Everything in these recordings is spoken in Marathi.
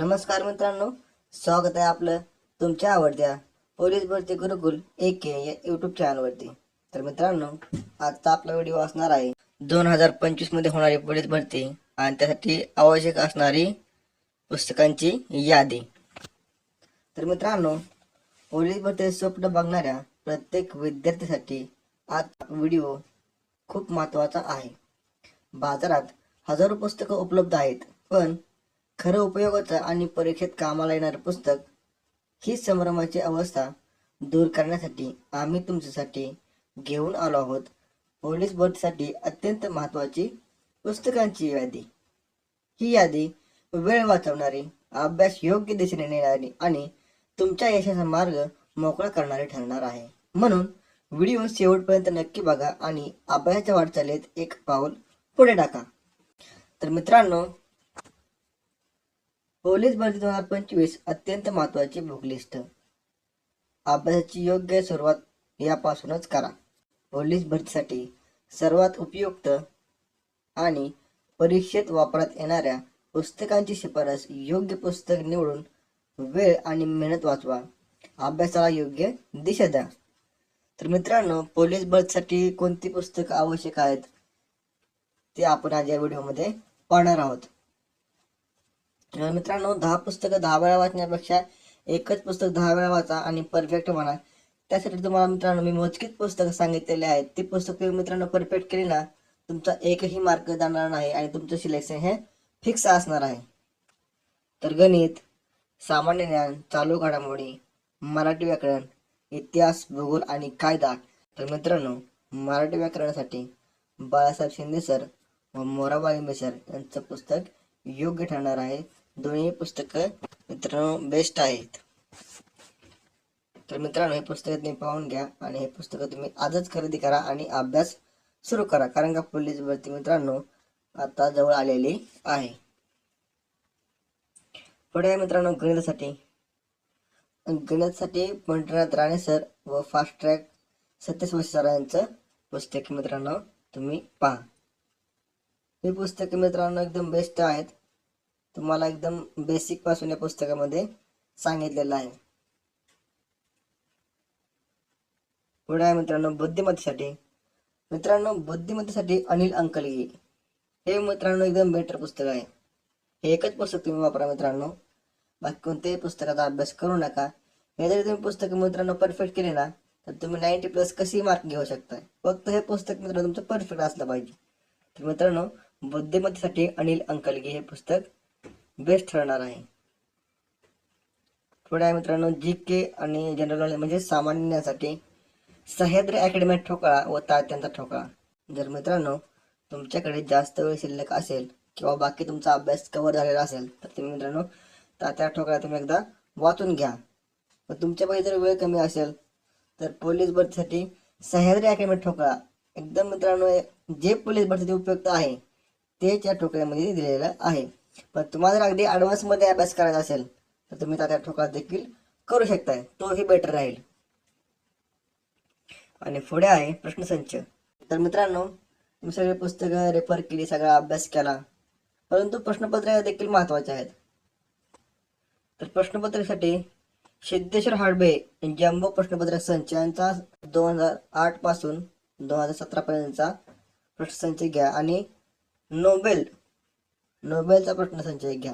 नमस्कार मित्रांनो स्वागत आहे आपलं तुमच्या आवडत्या पोलीस भरती गुरुकुल ए के या युट्यूब चॅनलवरती तर मित्रांनो आजचा आपला व्हिडिओ असणार आहे. दोन हजार पंचवीसमध्ये होणारी पोलीस भरती आणि त्यासाठी आवश्यक असणारी पुस्तकांची यादी. तर मित्रांनो पोलीस भरती स्वप्न बघणाऱ्या प्रत्येक विद्यार्थ्यासाठी आज व्हिडिओ खूप महत्त्वाचा आहे. बाजारात हजारो पुस्तकं उपलब्ध आहेत पण खरं उपयोगाचं आणि परीक्षेत कामाला येणारं पुस्तक ही संभ्रमाची अवस्था दूर करण्यासाठी आम्ही तुमच्यासाठी घेऊन आलो आहोत. पोलीस भरतीसाठी अत्यंत महत्त्वाची पुस्तकांची यादी. ही यादी वेळ वाचवणारी अभ्यास योग्य दिशेने नेणारी आणि तुमच्या यशाचा मार्ग मोकळा करणारी ठरणार आहे. म्हणून व्हिडिओ शेवटपर्यंत नक्की बघा आणि अभ्यासाच्या वाटचालीत एक पाऊल पुढे टाका. तर मित्रांनो पोलीस भरती दोन हजार पंचवीस अत्यंत महत्वाची बुक लिस्ट अभ्यासाची योग्य सुरुवात यापासूनच करा. पोलीस भरतीसाठी सर्वात उपयुक्त आणि परीक्षेत वापरात येणाऱ्या पुस्तकांची शिफारस योग्य पुस्तक निवडून वेळ आणि मेहनत वाचवा. अभ्यासाला योग्य दिशा द्या. तर मित्रांनो पोलीस भरतीसाठी कोणती पुस्तकं आवश्यक आहेत ते आपण आज या व्हिडिओमध्ये पाहणार आहोत. मित्रांनो दहा पुस्तकं दहा वेळा वाचण्यापेक्षा एकच पुस्तक दहा वेळा वाचा आणि परफेक्ट म्हणा. त्यासाठी तुम्हाला मित्रांनो मी मोजकीच पुस्तकं सांगितलेले आहेत. ती पुस्तकं मित्रांनो परफेक्ट केली ना तुमचा एकही मार्क जाणार नाही आणि तुमचं सिलेक्शन हे फिक्स असणार आहे. तर गणित सामान्य ज्ञान चालू घडामोडी मराठी व्याकरण इतिहास भूगोल आणि कायदा. तर मित्रांनो मराठी व्याकरणासाठी बाळासाहेब शिंदे सर व मोराबाई लिंबे सर यांचं पुस्तक योग्य ठरणार आहे. दोन्ही पुस्तकं मित्रांनो बेस्ट आहेत. तर मित्रांनो हे पुस्तक तुम्ही पाहून घ्या आणि हे पुस्तकं तुम्ही आजच खरेदी करा आणि अभ्यास सुरू करा. कारण का पोलीस भरती मित्रांनो आता जवळ आलेली आहे. पुढे मित्रांनो गणितासाठी. गणितासाठी पंढरनाथ राणे सर व फास्ट ट्रॅक सतीश सरांचं सर यांचं पुस्तक मित्रांनो तुम्ही पहा. हे पुस्तक मित्रांनो एकदम बेस्ट आहेत. तुम्हाला एकदम बेसिकपासून या पुस्तकामध्ये सांगितलेलं आहे. पुढे आहे मित्रांनो बुद्धिमत्तेसाठी. मित्रांनो बुद्धिमत्तेसाठी अनिल अंकलगी. हे मित्रांनो एकदम बेटर पुस्तक आहे. हे एकच पुस्तक तुम्ही वापरा मित्रांनो. बाकी कोणत्याही पुस्तकाचा अभ्यास करू नका. हे जरी तुम्ही पुस्तक मित्रांनो परफेक्ट केले ना तर तुम्ही नाईन्टी प्लस कशी मार्क घेऊ शकता? फक्त हे पुस्तक मित्रांनो तुमचं परफेक्ट असलं पाहिजे. तर मित्रांनो बुद्धिमत्तेसाठी अनिल अंकलगी हे पुस्तक बेस्ट ठरणार आहे. पुढे आहे मित्रांनो जी के आणि जनरल नॉलेज म्हणजे सामान्य सह्याद्री अकॅडमी ठोकळा व तात्यांचा ठोकळा. जर मित्रांनो तुमच्याकडे जास्त वेळ शिल्लक असेल किंवा बाकी तुमचा अभ्यास कव्हर झालेला असेल तर तुम्ही मित्रांनो तात्या ठोकळा तुम्ही एकदा वाचून घ्या. व तुमच्यापैकी जर वेळ कमी असेल तर पोलीस भरतीसाठी सह्याद्री अकॅडमी ठोकळा. एकदम मित्रांनो जे पोलीस भरतीसाठी उपयुक्त आहे तेच या ठोकळ्यामध्ये दिलेलं आहे. पण तुम्हाला जर अगदी ॲडव्हान्समध्ये अभ्यास करायचा असेल तर तुम्ही त्या ठोकात देखील करू शकताय. तोही बेटर राहील. आणि पुढे आहे प्रश्नसंच. तर मित्रांनो तुम्ही सगळे पुस्तकं रेफर केली सगळा अभ्यास केला परंतु प्रश्नपत्र देखील महत्त्वाचे आहेत. तर प्रश्नपत्रिकेसाठी सिद्धेश्वर हाडबे जम्बो प्रश्नपत्र संच यांचा दोन हजार आठपासून दोन हजार सतरा पर्यंतचा प्रश्नसंच घ्या आणि नोबेल नोबेलचा प्रश्नसंच घ्या.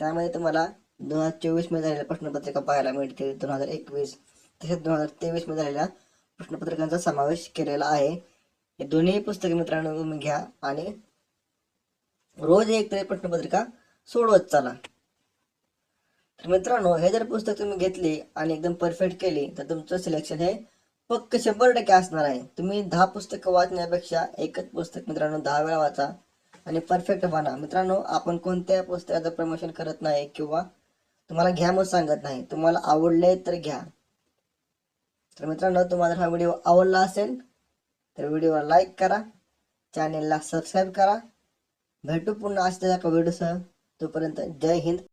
त्यामध्ये तुम्हाला दोन हजार चोवीसमध्ये झालेल्या प्रश्नपत्रिका पाहायला मिळते दोन हजार एकवीस तसेच दोन हजार तेवीसमध्ये झालेल्या प्रश्नपत्रिकांचा समावेश केलेला आहे. हे दोन्ही पुस्तके मित्रांनो तुम्ही घ्या आणि रोज एक तरी प्रश्नपत्रिका सोडवत चाला. तर मित्रांनो हे जर पुस्तक तुम्ही घेतली आणि एकदम परफेक्ट केली तर तुमचं सिलेक्शन हे पक्क शंभर टक्के असणार आहे. तुम्ही दहा पुस्तकं वाचण्यापेक्षा एकच पुस्तक मित्रांनो दहा वेळा वाचा. आणि परफेक्ट बना मित्रांनो आपण कोणत्या पुस्तकाचं प्रमोशन करत नाही किंवा तुम्हाला घ्या मग सांगत नाही. तुम्हाला आवडले तर घ्या. तर मित्रांनो तुम्हाला हा व्हिडिओ आवडला असेल तर व्हिडिओला लाईक करा. चॅनेलला सबस्क्राईब करा. भेटू पुन्हा असलेल्या व्हिडिओसह तोपर्यंत जय हिंद.